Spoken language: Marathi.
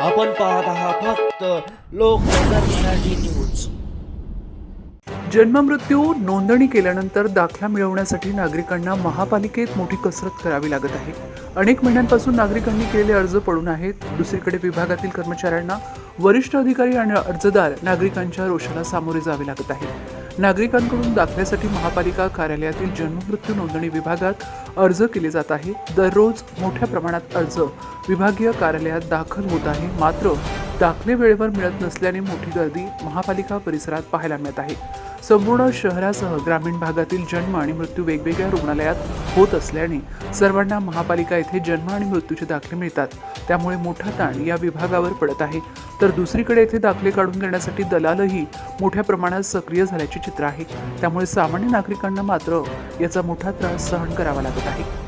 आपण पाहत आहात फक्त लोकनगर मराठी न्यूज जन्ममृत्यू नोंदणी केल्यानंतर दाखला मिळवण्यासाठी नागरिकांना महापालिकेत मोठी कसरत करावी लागत आहे. अनेक महिन्यांपासून नागरिकांनी केलेले अर्ज पडून आहेत. दुसरीकडे विभागातील कर्मचाऱ्यांना वरिष्ठ अधिकारी आणि अर्जदार नागरिकांच्या रोषाला सामोरे जावे लागत आहे. नागरिकांकडून दाखल्यासाठी महापालिका कार्यालयातील जन्ममृत्यू नोंदणी विभागात अर्ज केले जात आहे. दररोज मोठ्या प्रमाणात अर्ज विभागीय कार्यालयात दाखल होत आहे. मात्र दाखले वेळेवर मिळत नसल्याने मोठी गर्दी महापालिका परिसरात पाहायला मिळत आहे. संपूर्ण शहरासह ग्रामीण भागातील जन्म आणि मृत्यू वेगवेगळ्या रुग्णालयात होत असल्याने सर्वांना महापालिका येथे जन्म आणि मृत्यूचे दाखले मिळतात. त्यामुळे मोठा ताण या विभागावर पडत आहे. तर दुसरीकडे येथे दाखले काढून देण्यासाठी दलालही मोठ्या प्रमाणात सक्रिय झाल्याचे चित्र आहे. त्यामुळे सामान्य नागरिकांना मात्र याचा मोठा त्रास सहन करावा लागत आहे.